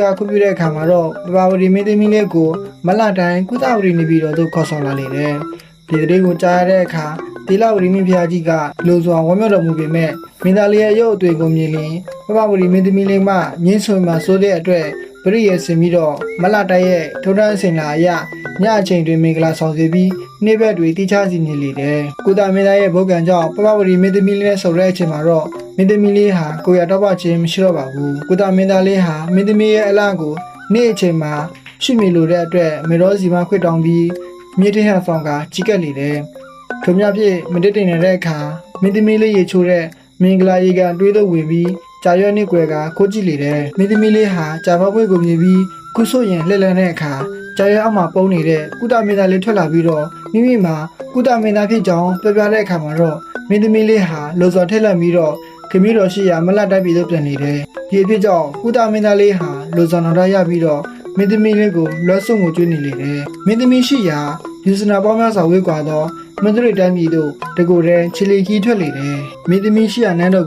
ကခွင့်ပြုတဲ့အခါမှာတော့ပပဝရီမင်းသမီးလေးကိုမလတိုင်းကုသဝရီနေပြီးတော့သူခေါ်ဆောင်လာလေတယ်ဒီတရေကိုကြားရတဲ့အခါတီလာဝရီမင်းဖျားကြီးကလုံစွာဝမ်းမြောက်တော်မူပေမဲ့မင်းသားလေးရဲ့ရုပ်အသွေးကိုမြင်လျင်ပပဝရီမင်းသမီးလေးမှငင်းဆွေမှာစိုးတဲ့အတွက်ပရိယေဆင်ပြီးတော့မလတိုင်းရဲ့ထုံးတန်းစင်လာအရညအချိန်တွင်မင်္ဂလာဆောင်စီပြီးနေ့ဘက်တွေတိချစီနေလေတယ်ကုသမင်းသားရဲ့ဘုတ်ကံကြောင့်ပပဝရီမင်းသမီးလေးနဲ့ဆုံတဲ့အချိန်မှာတော့ မင်းသမီးလေးဟာကိုရတော့ပါချင်းမရှိတော့ပါဘူးကုသမင်းသားလေးဟာမင်းသမီးရဲ့အလားကိုနေ့အချိန်မှာရှိမိလို့တဲ့အတွက်မေရောစီမခွတ်တောင်းပြီးမြေတဟန်ဆောင်ကကြီးကပ်လေတယ်ထုံမြပြည့်မတက်တင်နေတဲ့အခါမင်းသမီးလေးရေချိုးတဲ့မင်္ဂလာရေကတွေးတော့ဝင်ပြီးကြာရွက်နှစ်ကွယ်ကခိုးကြည့်လေတယ်မင်းသမီးလေးဟာကြာပေါက်ပွေကိုမြင်ပြီးခုဆိုရင်လှည့်လည်တဲ့အခါကြာရွက်အောက်မှာပုံနေတဲ့ကုသမင်းသားလေးထွက်လာပြီးတော့မိမိမှာကုသမင်းသားဖြစ်ကြောင်းပြောပြတဲ့အခါမှာတော့မင်းသမီးလေးဟာလိုစော်ထက်လက်ပြီးတော့ ခမည်းတော်ရှိရာမလတ်တိုက်ပြီးတော့ပြန်နေတယ်ဒီအဖြစ်ကြောင့်ကုသမင်းသားလေးဟာလိုစော်တော်ရပြီးတော့မင်းသမီးလေးကိုလွှတ်ဆုံကိုကျွေးနေလေတယ်မင်းသမီးရှိရာယူဇနာပေါင်းများစွာဝေးကွာသောမန္တလေးတိုင်းပြည်သို့တကူတဲ့ချီလီကီထွက်လေတယ်မင်းသမီးရှိရာနန်းတော်